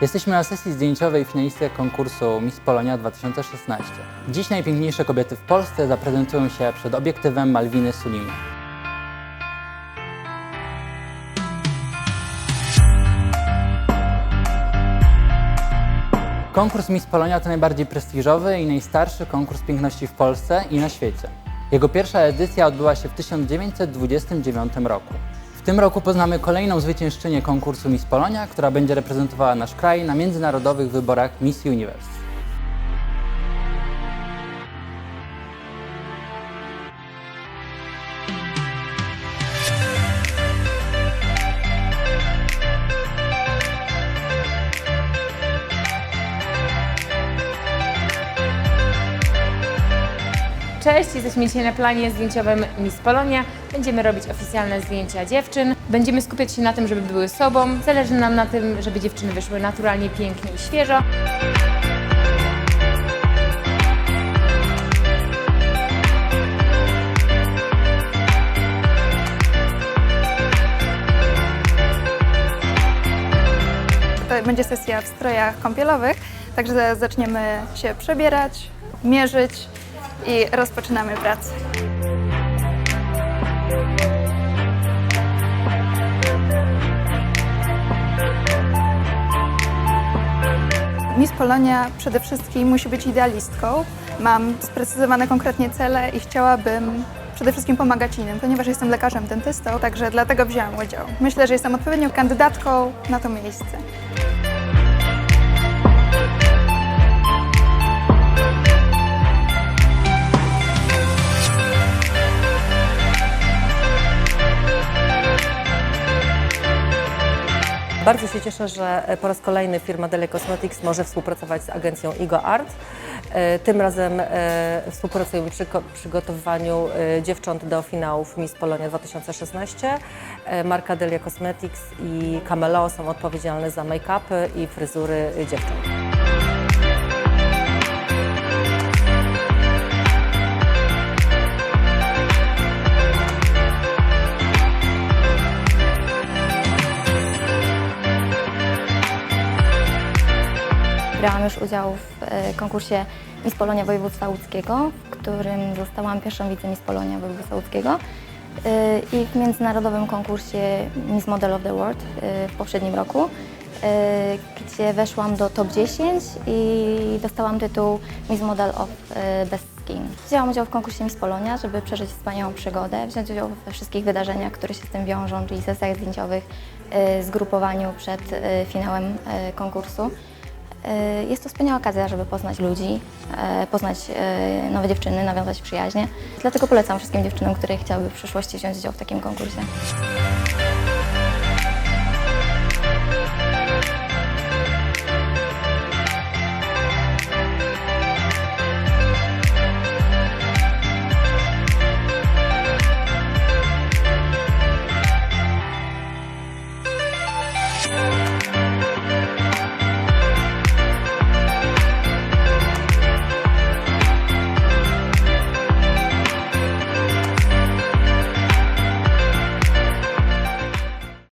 Jesteśmy na sesji zdjęciowej finalistek konkursu Miss Polonia 2016. Dziś najpiękniejsze kobiety w Polsce zaprezentują się przed obiektywem Malwiny Sulimy. Konkurs Miss Polonia to najbardziej prestiżowy i najstarszy konkurs piękności w Polsce i na świecie. Jego pierwsza edycja odbyła się w 1929 roku. Tym roku poznamy kolejną zwyciężczynię konkursu Miss Polonia, która będzie reprezentowała nasz kraj na międzynarodowych wyborach Miss Universe. Cześć, jesteśmy dzisiaj na planie zdjęciowym Miss Polonia. Będziemy robić oficjalne zdjęcia dziewczyn. Będziemy skupiać się na tym, żeby były sobą. Zależy nam na tym, żeby dziewczyny wyszły naturalnie, pięknie i świeżo. To będzie sesja w strojach kąpielowych, także zaczniemy się przebierać, mierzyć i rozpoczynamy pracę. Miss Polonia przede wszystkim musi być idealistką. Mam sprecyzowane konkretnie cele i chciałabym przede wszystkim pomagać innym, ponieważ jestem lekarzem dentystą, także dlatego wzięłam udział. Myślę, że jestem odpowiednią kandydatką na to miejsce. Bardzo się cieszę, że po raz kolejny firma Dele Cosmetics może współpracować z agencją Igo Art. E, Tym razem e, współpracujemy przy e, dziewcząt do finałów Miss Polonia 2016. E, Marka Delia Cosmetics i Camelo są odpowiedzialne za make-upy i fryzury dziewcząt. Brałam już udział w e, konkursie Miss Polonia Województwa Łódzkiego, w którym zostałam pierwszą wice-Miss Polonia Województwa Łódzkiego e, i w międzynarodowym konkursie Miss Model of the World e, w poprzednim roku, gdzie weszłam do top 10 i dostałam tytuł Miss Model of Best Skin. Wzięłam udział w konkursie Miss Polonia, żeby przeżyć wspaniałą przygodę, wziąć udział we wszystkich wydarzeniach, które się z tym wiążą, czyli sesjach zdjęciowych, zgrupowaniu przed finałem konkursu. E, Jest to wspaniała okazja, żeby poznać ludzi, e, poznać e, nowe dziewczyny, nawiązać przyjaźnie. Dlatego polecam wszystkim dziewczynom, które chciałyby w przyszłości wziąć udział w takim konkursie.